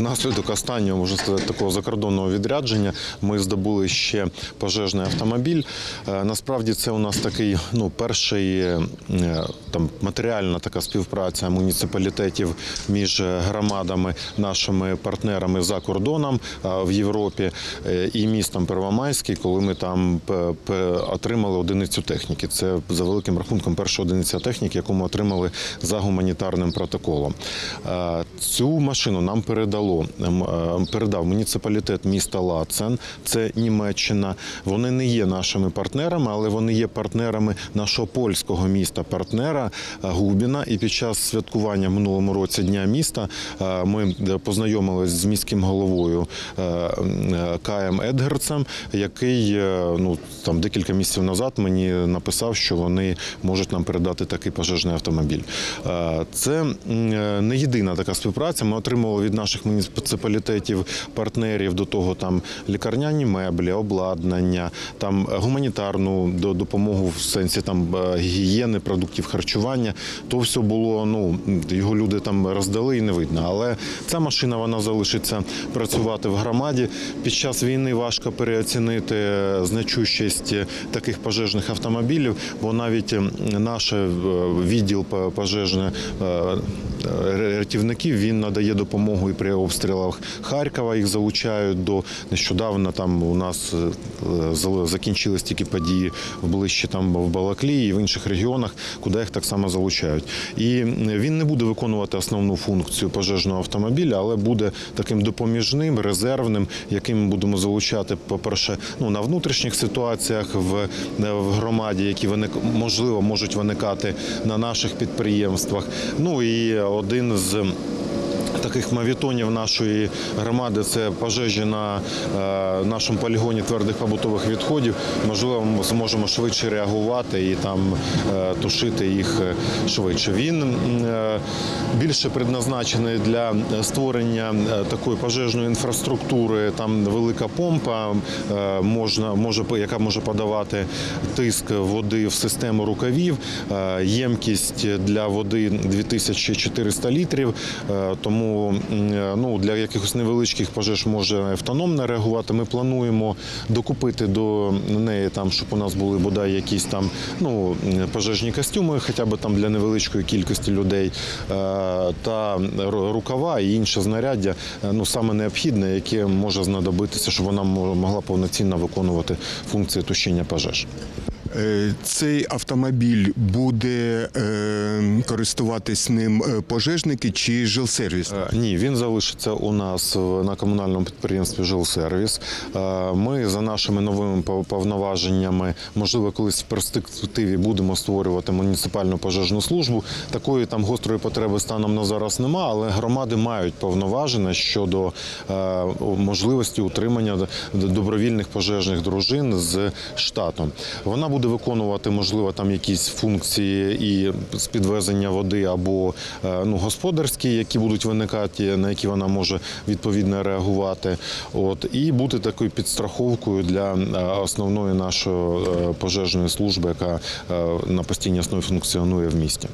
Внаслідок останнього можна сказати такого закордонного відрядження ми здобули ще пожежний автомобіль. Е, Насправді це у нас такий ну перший е, там матеріальна така співпраця муніципалітетів між громадами, нашими партнерами за кордоном е, в Європі е, і містом Первомайський, коли ми там отримали одиницю техніки. Це за великим рахунком перша одиниця техніки, яку ми отримали за гуманітарним протоколом. Е, Цю машину нам передало ем, е, передав муніципалітет міста Лацен, це Німеччина. Вони не є нашими партнерами, але вони є партнерами нашого польського міста, партнера е, Губіна. І під час святкування в минулому році дня міста е, ми е, познайомились з міським головою Каєм Едгерцем, який ну там декілька місяців назад мені написав, що вони можуть нам передати такий пожежний автомобіль. Це не єдина така співпраця. Ми отримували від наших муніципалітетів партнерів до того там лікарняні меблі, обладнання, там гуманітарну допомогу в сенсі там е, гігієни, продуктів харчування. То все було. Ну його люди там роздали і не видно. Але ця машина вона залишиться працювати в громаді. Під час війни важко переоцінити е, значущість е, таких пожежних автомобілів, бо навіть наш відділ по- пожежне е, рятівників він надає допомогу і при обстрілах Харкова. Їх залучають до нещодавно. Там у нас е, закінчились тільки події в ближче там в Балаклії і в інших регіонах, куди їх так само залучають. І він не буде виконувати основну функцію пожежного автомобіля, але буде таким допоміжним, резервним, яким ми будемо залучати, по-перше, ну на внутрішніх ситуаціях в, в громаді, які виник можливо можуть виникати на наших підприємствах. Ну і один з Таких мавітонів нашої громади це пожежі на е, нашому полігоні твердих побутових відходів. Можливо, ми зможемо швидше реагувати і там е, тушити їх е, швидше. Він більше предназначений для створення е, такої пожежної інфраструктури. Там велика помпа, е, можна може яка може подавати тиск води в систему рукавів. Е, Ємкість для води 2400 літрів. Е, Тому е, ну, для якихось невеличких пожеж може автономно реагувати. Ми плануємо докупити до неї там, щоб у нас були бодай якісь там ну, пожежні костюми, хоча б там для невеличкої кількості людей, е, та рукава і інше знаряддя, е, ну саме необхідне, яке може знадобитися, щоб вона могла повноцінно виконувати функції тушіння пожеж. Е, Цей автомобіль буде е, користуватись ним е, пожежники чи жилсервіс? Е, Ні, він залишиться у нас на комунальному підприємстві Жилсервіс. Е, Ми за нашими новими пов- повноваженнями, можливо, колись в перспективі будемо створювати муніципальну пожежну службу. Такої там гострої потреби станом на зараз нема, але громади мають повноваження щодо можливості утримання добровільних пожежних дружин з штатом. Вона буде виконувати, можливо, там якісь функції і з підвезення води або е, ну, господарські, які будуть виникати, на які вона може відповідно реагувати. От і бути такою підстраховкою для е, основної нашої е, пожежної служби, яка на постійній основі функціонує в місті.